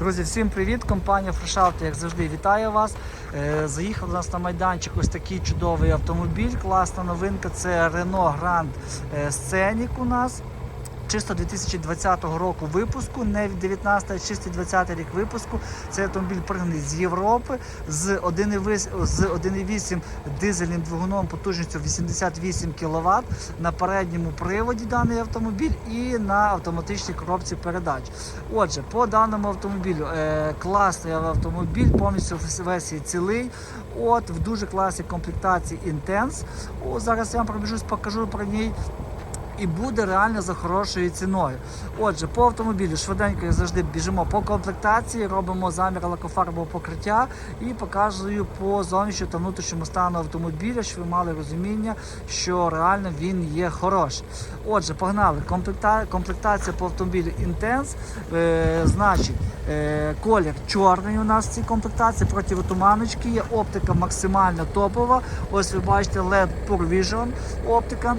Друзі, всім привіт! Компанія Фрешавто, як завжди, вітає вас. Е, Заїхав до нас на майданчик ось такий чудовий автомобіль. Класна новинка. Це Renault Grand е, Scenic у нас. Чисто 2020 року випуску, не від 19, а чисто 20 рік випуску. Цей автомобіль пригнаний з Європи з 1,8 з 1,8 дизельним двигуном потужністю 88 кВт на передньому приводі даний автомобіль і на автоматичній коробці передач. Отже, по даному автомобілю е, класний автомобіль, повністю в версії цілий. От в дуже класній комплектації Intense. О, зараз я вам пробіжусь, покажу про ній і буде реально за хорошою ціною. Отже, по автомобілю швиденько як завжди біжимо по комплектації, робимо замір лакофарбового покриття і показую по зовнішньому та внутрішньому стану автомобіля, щоб ви мали розуміння, що реально він є хороший. Отже, погнали. Комплекта... Комплектація по автомобілю Intense. Е, значить, е, колір чорний у нас в цій комплектації, противотуманочки є, оптика максимально топова. Ось ви бачите LED Pure Vision оптика.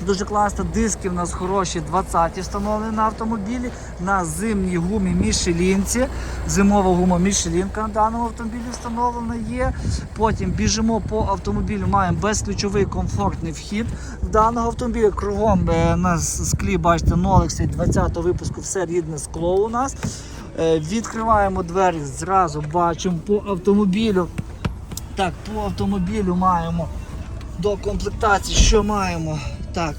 Дуже класно, диски в нас хороші, 20-ті встановлені на автомобілі. На зимній гумі Мішелінці. Зимова гума Мішелінка на даному автомобілі встановлена є. Потім біжимо по автомобілю, маємо безключовий комфортний вхід в даного автомобіля. Кругом е, на склі, бачите, Nolex 20 випуску, все рідне скло у нас. Е, Відкриваємо двері, зразу бачимо по автомобілю. Так, по автомобілю маємо до комплектації, що маємо? Так.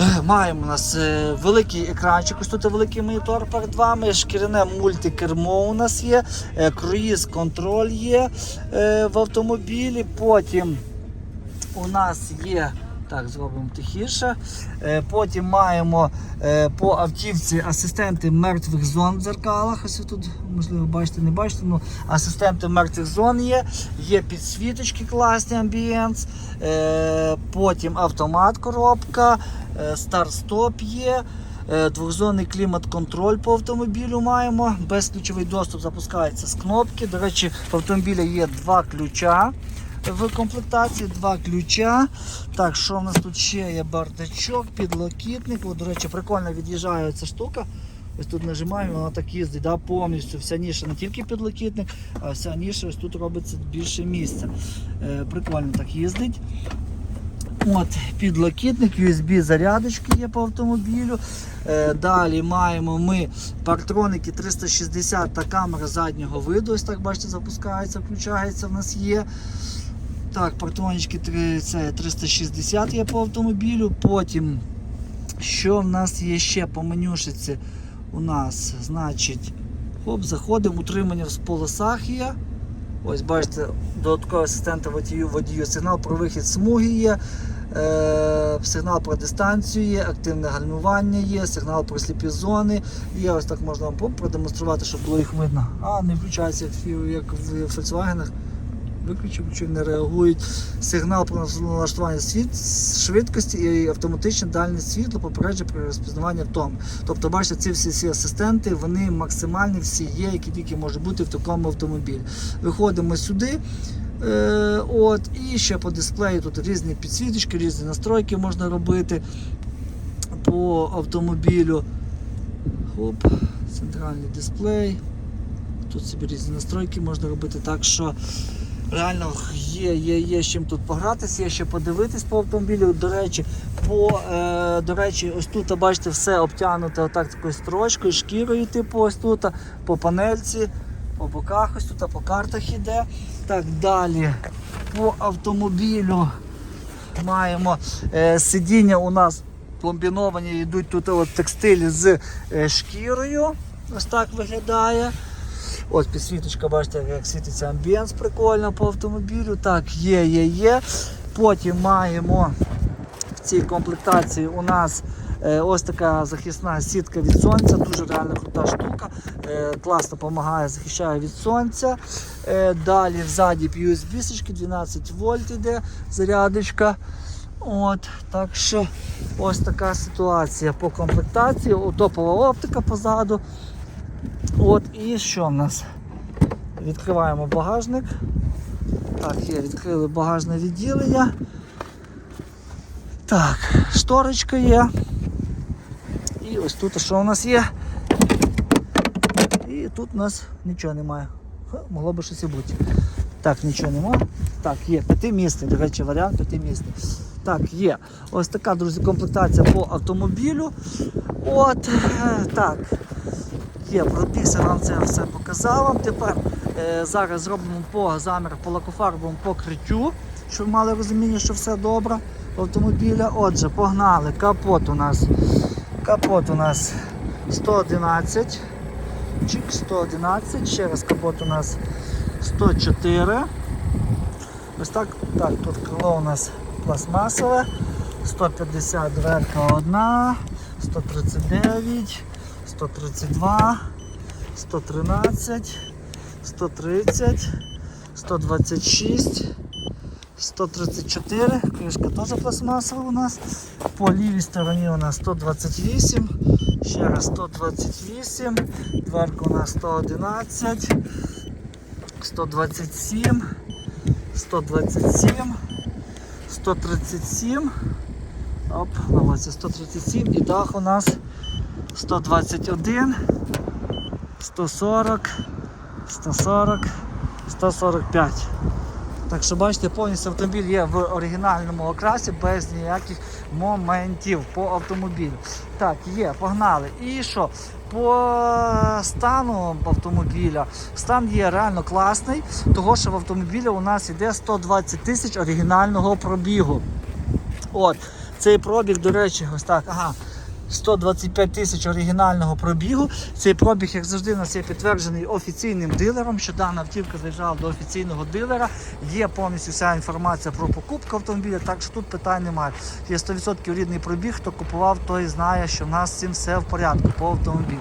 Е, Маємо у нас е, великий екранчик, ось тут великий монітор перед вами, шкіряне мультикермо у нас є, е, круїз контроль є в автомобілі. Потім у нас є. Так, зробимо тихіше. Е, Потім маємо е, по автівці асистенти мертвих зон в дзеркалах. Ось тут, можливо, бачите, не бачите. Ну, асистенти мертвих зон є. Є підсвіточки класні амбієнс. Е, Потім автомат коробка, старт-стоп є. Двохзонний клімат-контроль по автомобілю маємо. Безключовий доступ запускається з кнопки. До речі, в автомобілі є два ключа в комплектації, два ключа. Так, що в нас тут ще є бардачок, підлокітник. О, до речі, прикольно від'їжджає ця штука. Ось тут нажимаємо, вона так їздить, да, повністю. Вся ніша не тільки підлокітник, а вся ніша ось тут робиться більше місця. Е, прикольно так їздить. От, підлокітник, USB зарядочки є по автомобілю. Е, далі маємо ми парктроники 360 та камера заднього виду. Ось так бачите, запускається, включається. В нас є. Так, партронички 3, це 360 є по автомобілю. Потім, що в нас є ще по менюшиці? У нас, значить, хоп, заходимо, утримання в полосах є. Ось бачите, додаткові асистенти водію, водію, сигнал про вихід смуги є, е, сигнал про дистанцію є, активне гальмування є, сигнал про сліпі зони. Є ось так можна вам продемонструвати, щоб було їх видно. А, не включається, як в Volkswagen. Виключив, чи не реагують. Сигнал про налаштування світ, швидкості і автоматичне дальне світло попереджує при розпізнаванні втоми. Тобто, бачите, ці всі, всі асистенти, вони максимальні всі є, які тільки можуть бути в такому автомобілі. Виходимо сюди. Е, от, і ще по дисплею тут різні підсвіточки, різні настройки можна робити по автомобілю. Хоп, центральний дисплей. Тут собі різні настройки можна робити. Так що реально є, є, є з чим тут погратися, є ще подивитись по автомобілю. До речі, по, е, до речі, ось тут, бачите, все обтягнуте отак такою строчкою, шкірою, типу, ось тут, по панельці, по боках, ось тут, по картах іде. Так, далі по автомобілю маємо е, сидіння у нас пломбіновані, йдуть тут от текстилі з е, шкірою. Ось так виглядає. Ось підсвіточка, бачите, як світиться амбієнс прикольно по автомобілю. Так, є, є, є. Потім маємо в цій комплектації у нас е, ось така захисна сітка від сонця, дуже реально крута штука. Е, класно допомагає, захищає від сонця. Е, далі ззаді USB-сочки, 12 вольт іде зарядочка. От, так що ось така ситуація по комплектації. Топова оптика позаду. От і що в нас? Відкриваємо багажник. Так, є, відкрили багажне відділення. Так, шторочка є. І ось тут що у нас є? І тут у нас нічого немає. Могло би щось і бути. Так, нічого немає. Так, є п'ятимісний, до речі, варіант п'ятимісний. Так, є. Ось така, друзі, комплектація по автомобілю. От, е, так. Є, пробігся вам це все показав. Тепер е, зараз зробимо по замір по лакофарбовому покриттю, щоб мали розуміння, що все добре автомобіля. Отже, погнали. Капот у нас. Капот у нас 111. Чик 111. Ще раз капот у нас 104. Ось так, так, тут крило у нас пластмасове. 150 дверка одна, 139, 132, 113, 130, 126, 134, кришка теж пластмасова у нас. По лівій стороні у нас 128, ще раз 128, дверка у нас 111, 127, 127, 137. Оп, на вулиці 137 і дах у нас 121, 140, 140, 145. Так що бачите, повністю автомобіль є в оригінальному окрасі без ніяких моментів по автомобілю. Так, є, погнали. І що? По стану автомобіля стан є реально класний, того що в автомобілі у нас йде 120 тисяч оригінального пробігу. От, цей пробіг, до речі, ось так, ага. 125 тисяч оригінального пробігу. Цей пробіг, як завжди, у нас є підтверджений офіційним дилером, що дана автівка заїжджала до офіційного дилера. Є повністю вся інформація про покупку автомобіля, так що тут питань немає. Є 100% рідний пробіг. Хто купував, той знає, що в нас цим все в порядку по автомобілю.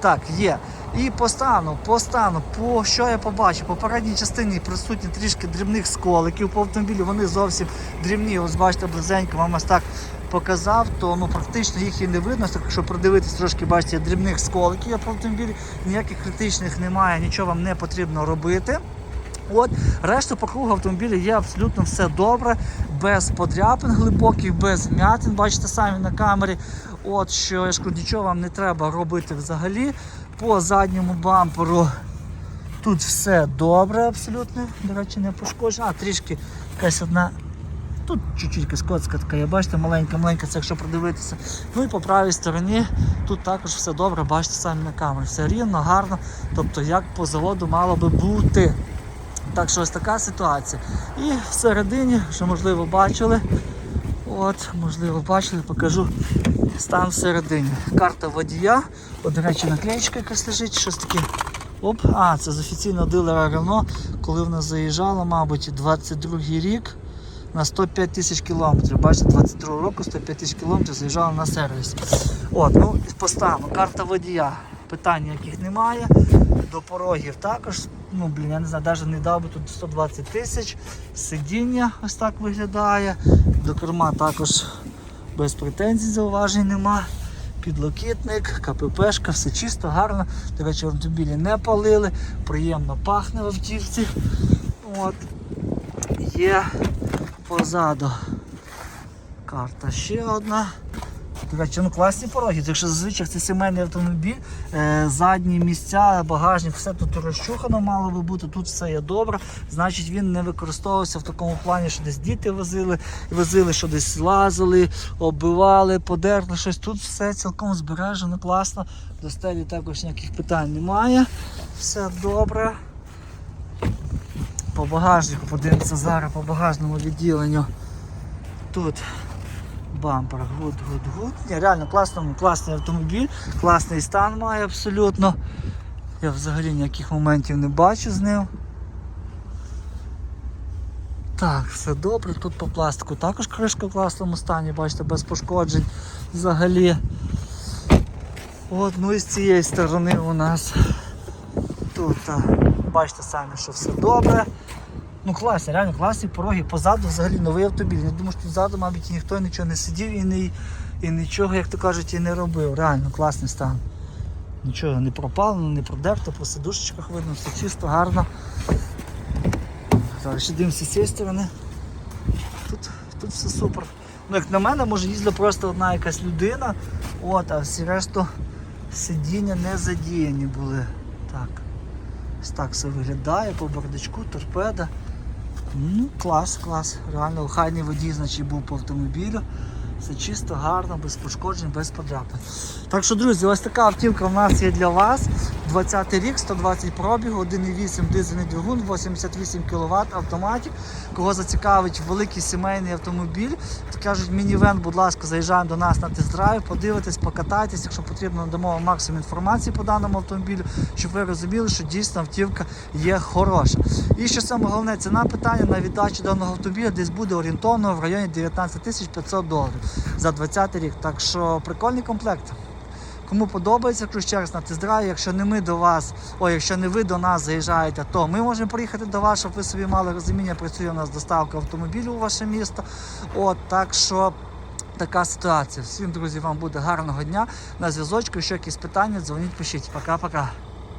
Так, є. І по стану, по стану, по що я побачив, по передній частині присутні трішки дрібних сколиків по автомобілю. Вони зовсім дрібні. Ось бачите, близенько вам ось так показав, то ну практично їх і не видно. Так, Якщо продивитись трошки, бачите, дрібних сколиків автомобілі, ніяких критичних немає, нічого вам не потрібно робити. От, решту по кругу автомобіля є абсолютно все добре, без подряпин глибоких, без вмятин, бачите самі на камері. От що я ж нічого вам не треба робити взагалі. По задньому бамперу тут все добре, абсолютно. До речі, не пошкоджено. А трішки якась одна. Тут чуть-чуть коцка така, є, бачите, маленька-маленька, це якщо продивитися. Ну і по правій стороні тут також все добре, бачите самі на камері. Все рівно, гарно, тобто як по заводу мало би бути. Так що ось така ситуація. І всередині, що можливо бачили, от, можливо, бачили, покажу стан всередині. Карта водія, от, до речі, наклеєчка якась лежить, щось таке. Оп, а, це з офіційного дилера Renault, коли вона заїжджала, мабуть, 22-й рік на 105 тисяч кілометрів. Бачите, 22 року 105 тисяч кілометрів заїжджала на сервіс. От, ну, по стану, карта водія. Питань ніяких немає. До порогів також. Ну, блін, я не знаю, навіть не дав би тут 120 тисяч. Сидіння ось так виглядає. До керма також без претензій, зауважень нема. Підлокітник, КППшка, все чисто, гарно. До речі, в автомобілі не палили, приємно пахне в автівці. От. Є позаду карта ще одна. До речі, ну класні пороги. Якщо зазвичай це сімейний автомобіль, е, задні місця, багажник, все тут розчухано мало би бути, тут все є добре. Значить він не використовувався в такому плані, що десь діти возили, возили, що десь лазили, оббивали, подерли щось. Тут все цілком збережено, класно. До стелі також ніяких питань немає. Все добре. По багажнику подивимося зараз по багажному відділенню. Тут бампер, гуд, гуд, гуд. Ні, реально класно, класний автомобіль, класний стан має абсолютно. Я взагалі ніяких моментів не бачу з ним. Так, все добре. Тут по пластику також кришка в класному стані, бачите, без пошкоджень взагалі. От, ну і з цієї сторони у нас тут, а, бачите самі, що все добре. Ну класні, реально класні пороги. Позаду взагалі новий автомобіль. Я думаю, що тут ззаду, мабуть, ніхто нічого не сидів і, не, і нічого, як то кажуть, і не робив. Реально класний стан. Нічого не пропалено, не продерто, по сидушечках видно, все чисто, гарно. Зараз ще дивимося з цієї сторони. Тут, тут все супер. Ну, як на мене, може їздила просто одна якась людина, от, а всі решту сидіння не задіяні були. Так. Ось так все виглядає по бардачку, торпеда. Ну, клас, клас. Реально охайний водій, значить, був по автомобілю. Все чисто, гарно, без пошкоджень, без подряпин. Так що, друзі, ось така автівка в нас є для вас. 20 рік, 120 пробігу, 1,8 дизельний двигун, 88 кВт автоматик. Кого зацікавить великий сімейний автомобіль, то кажуть, мінівен, будь ласка, заїжджаємо до нас на тест-драйв, подивитесь, покатайтесь, якщо потрібно, надамо вам максимум інформації по даному автомобілю, щоб ви розуміли, що дійсно автівка є хороша. І що саме головне, ціна питання на віддачу даного автомобіля десь буде орієнтовно в районі 19 тисяч 500 доларів за 20 рік. Так що прикольний комплект. Кому подобається, раз на тест-драйв, якщо не ми до вас, о, якщо не ви до нас заїжджаєте, то ми можемо приїхати до вас, щоб ви собі мали розуміння, працює у нас доставка автомобілів у ваше місто. От так що. Така ситуація. Всім, друзі, вам буде гарного дня на зв'язочку. Якщо якісь питання, дзвоніть, пишіть. Пока-пока.